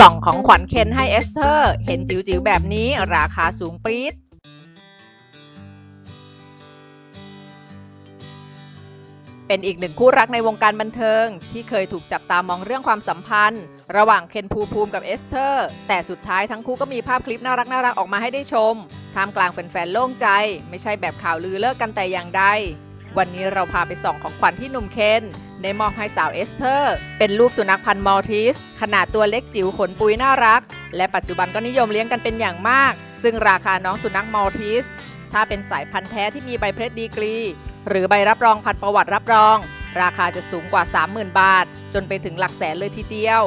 ส่องของขวัญเคนให้เอสเธอร์ เห็นจิ๋วๆแบบนี้ราคาสูงปรี๊ดเป็นอีกหนึ่งคู่รักในวงการบันเทิง ที่เคยถูกจับตามองเรื่องความสัมพันธ์ ระหว่างเคนภูมิภูมิกับเอสเธอร์ แต่สุดท้ายทั้งคู่ก็มีภาพคลิปน่ารักน่ารักๆออกมาให้ได้ชมท่ามกลางแฟนๆโล่งใจ ไม่ใช่แบบข่าวลือเลิกกันแต่อย่างใด วันนี้เราพาไปส่องของขวัญที่หนุ่มเคนได้มอบให้สาวเอสเธอร์ เป็นลูกสุนัขพันธุ์มอลทิส ขนาดตัวเล็กจิ๋วขนปุยน่ารัก และปัจจุบันก็นิยมเลี้ยงกันเป็นอย่างมาก ซึ่งราคาน้องสุนัขมอลทิส ถ้าเป็นสายพันธุ์แท้ที่มีใบเพชรดีกรี หรือใบรับรองพันธุ์ประวัติรับรอง ราคาจะสูงกว่า 30,000 บาท จนไปถึงหลักแสนเลยทีเดียว